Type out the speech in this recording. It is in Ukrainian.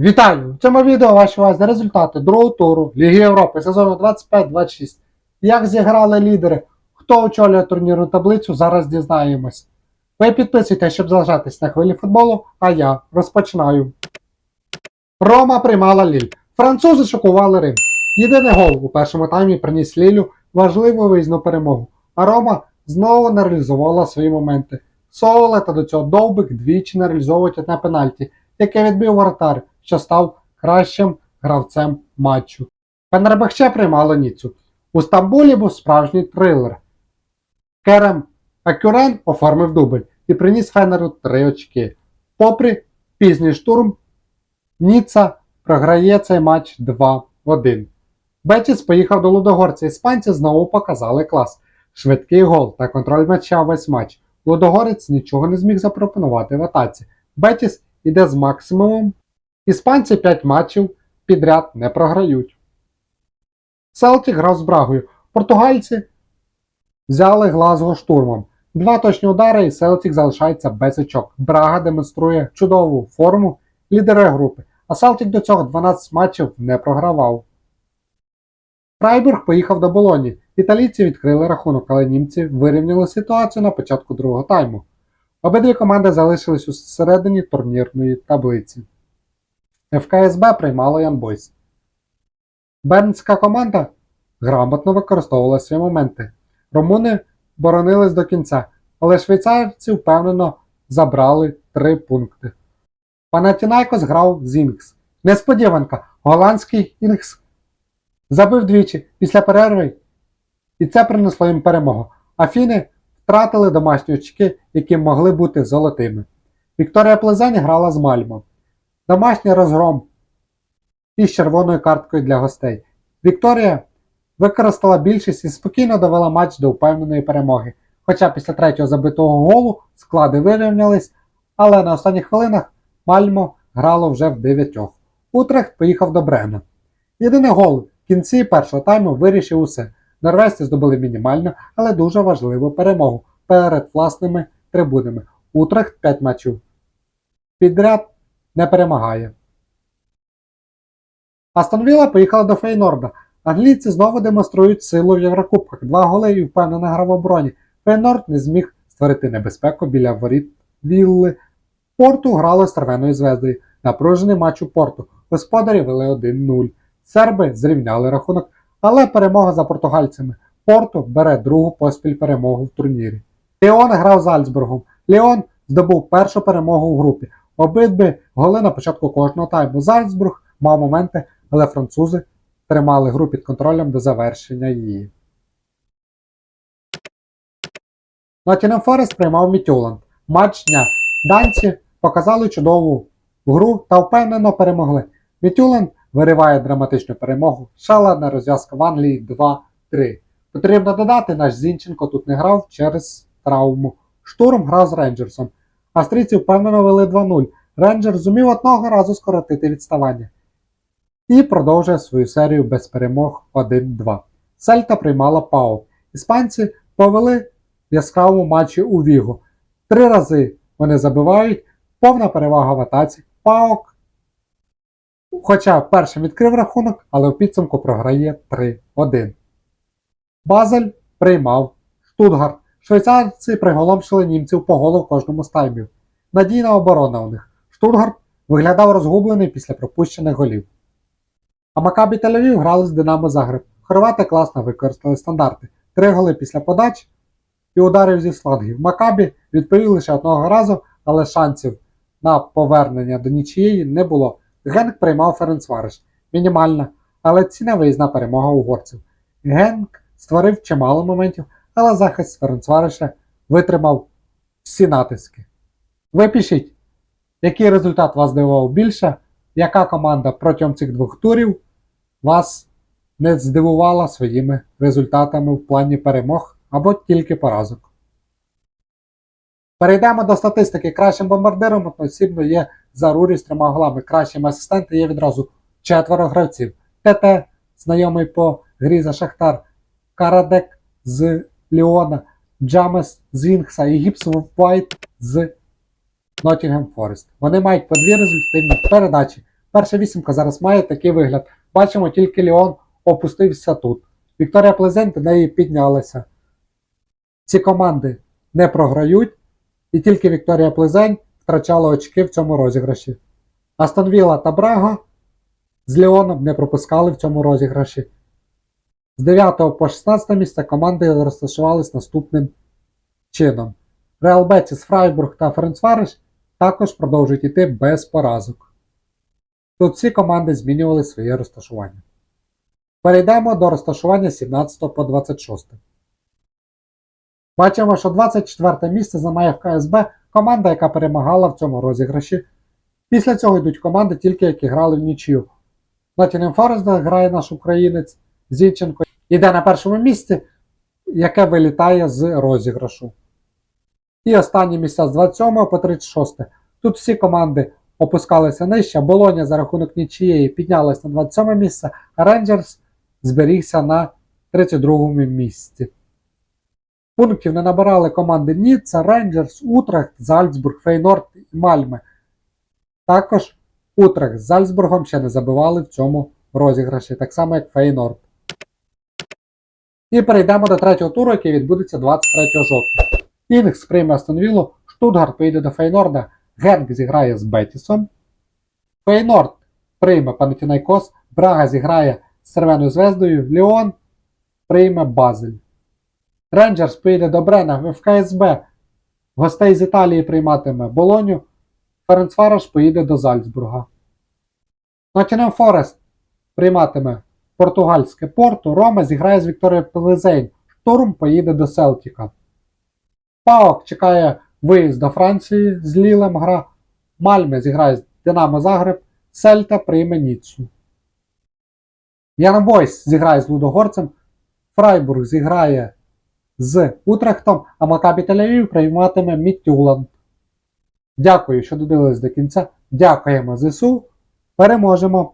Вітаю! В цьому відео ваші увазі результати другого туру Ліги Європи сезону 25-26. Як зіграли лідери, хто очолює турнірну таблицю, зараз дізнаємось. Ви підписуйтесь, щоб залишатись на хвилі футболу, а я розпочинаю. Рома приймала Ліль. Французи шокували Рим. Єдиний гол у першому таймі приніс Лілю важливу виїзну перемогу, а Рома знову не реалізувала свої моменти. Соле та до цього довбик двічі не реалізовують одне пенальті, яке відбив воротар, що став кращим гравцем матчу. Фенербахче приймало Ніцу. У Стамбулі був справжній трилер. Керем Акюрен оформив дубль і приніс Фенеру три очки. Попри пізній штурм, Ніца програє цей матч 2-1. Бетіс поїхав до Лудогорця. Іспанці знову показали клас. Швидкий гол та контроль м'яча весь матч. Лудогорець нічого не зміг запропонувати в атаці. Бетіс іде з максимумом. Іспанці 5 матчів підряд не програють. Селтік грав з Брагою. Португальці взяли Глазго штурмом. Два точні удари і Селтік залишається без очок. Брага демонструє чудову форму лідера групи, а Селтік до цього 12 матчів не програвав. Фрайбург поїхав до Болоні. Італійці відкрили рахунок, але німці вирівняли ситуацію на початку другого тайму. Обидві команди залишились у середині турнірної таблиці. ФКСБ приймало Янбойс. Бернська команда грамотно використовувала свої моменти. Румуни боронились до кінця, але швейцарці впевнено забрали три пункти. Панатінайкос грав з Інкс. Несподіванка, голландський Інкс забив двічі після перерви, і це принесло їм перемогу. Афіни втратили домашні очки, які могли бути золотими. Вікторія Плезень грала з Мальмо. Домашній розгром із червоною карткою для гостей. Вікторія використала більшість і спокійно довела матч до впевненої перемоги. Хоча після третього забитого голу склади вирівнялись, але на останніх хвилинах Мальмо грало вже в дев'ятьох. Утрехт поїхав до Брена. Єдиний гол в кінці першого тайму вирішив усе. Норвезці здобули мінімальну, але дуже важливу перемогу перед власними трибунами. Утрехт 5 матчів підряд не перемагає. Астон Вілла поїхала до Фейнорда. Англійці знову демонструють силу в Єврокубках. Два голи і впевнена гра в обороні. Фейнорд не зміг створити небезпеку біля воріт Вілли. Порту грали з Тервеною звездою. Напружений матч у Порту. Господарі вели 1-0. Серби зрівняли рахунок, але перемога за португальцями. Порту бере другу поспіль перемогу в турнірі. Леон грав з Альцбургом. Леон здобув першу перемогу в групі. Обидві голи на початку кожного тайму. Зальцбург мав моменти, але французи тримали гру під контролем до завершення її. Ноттінгем Форест приймав Мітюланд. Матч дня. Данці показали чудову гру та впевнено перемогли. Мітюланд вириває драматичну перемогу. Шаленна розв'язка в Англії 2-3. Потрібно додати, наш Зінченко тут не грав через травму. Штурм грав з Рейнджерсом. Австрійці впевнено вели 2-0. Рейнджер зумів одного разу скоротити відставання. І продовжує свою серію без перемог 1-2. Сельта приймала ПАО. Іспанці повели в яскравому матчі у Віго. Три рази вони забивають, повна перевага в атаці. ПАОК. Хоча першим відкрив рахунок, але в підсумку програє 3-1. Базель приймав Штутгарт. Швейцарці приголомшили німців по голу в кожному з таймів. Надійна оборона у них. Штутгарт виглядав розгублений після пропущених голів. А Макабі Тель-Авів грали з Динамо Загреб. Хорвати класно використали стандарти. Три голи після подач і ударів зі флангів. Макабі відповів лише одного разу, але шансів на повернення до нічиєї не було. Генк приймав Ференцвариш. Мінімальна, але ціна виїзна перемога угорців. Генк створив чимало моментів, але захист Ференцвариша витримав всі натиски. Ви пишіть, який результат вас здивував більше, яка команда протягом цих двох турів вас не здивувала своїми результатами в плані перемог або тільки поразок. Перейдемо до статистики. Кращим бомбардиром одноосібно є Зарурі з трьома голами. Кращим асистентом є відразу четверо гравців. ТТ, знайомий по грі за Шахтар, Карадек з Ліона, Джамес з Інкса і Гіпс Вайт з Nottingham Forest. Вони мають по дві результативні передачі, Перша вісімка зараз має такий вигляд. Бачимо, тільки Ліон опустився тут. Вікторія Плезень до неї піднялася. Ці команди не програють, і тільки Вікторія Плезень втрачала очки в цьому розіграші. Астон Вілла та Брага з Ліоном не пропускали в цьому розіграші. З 9 по 16 місце команди розташувались наступним чином. Реал Бетіс, Фрайбург та Ференцвариш також продовжують йти без поразок. Тут всі команди змінювали своє розташування. Перейдемо до розташування 17 по 26. Бачимо, що 24 місце займає в КСБ команда, яка перемагала в цьому розіграші. Після цього йдуть команди, тільки які грали в нічию. Nottingham Forest, грає наш українець Зінченко, іде на першому місці, яке вилітає з розіграшу. І останні місця з 27 по 36. Тут всі команди опускалися нижче. Болоня за рахунок нічієї піднялась на 27 місце, а Рейнджерс зберігся на 32 місці. Пунктів не набирали команди Ніцца, Рейнджерс, Утрехт, Зальцбург, Фейнорд і Мальме. Також Утрехт з Зальцбургом ще не забивали в цьому розіграші, так само як Фейнорд. І перейдемо до третього туру, який відбудеться 23 жовтня. Інгс прийме Астон Віллу, Штутгарт поїде до Фейнорда, Генк зіграє з Бетісом. Фейнорд прийме Панатінайкос, Брага зіграє з Червоною звездою, Ліон прийме Базель. Рейнджерс поїде до Брена в КСБ. Гостей з Італії прийматиме Болоню. Ференцвараш поїде до Зальцбурга. Nottingham Форест прийматиме португальське Порту. Рома зіграє з Вікторією Плезень. Штурм поїде до Селтіка. Паок чекає виїзд до Франції з Лілем гра. Мальме зіграє з Динамо Загреб. Сельта прийме Ніццу. Янобойс зіграє з Лудогорцем. Фрайбург зіграє з Утрехтом, а Макабі Тель-Авів прийматиме Мітюланд. Дякую, що додивились до кінця. Дякуємо ЗСУ. Переможемо!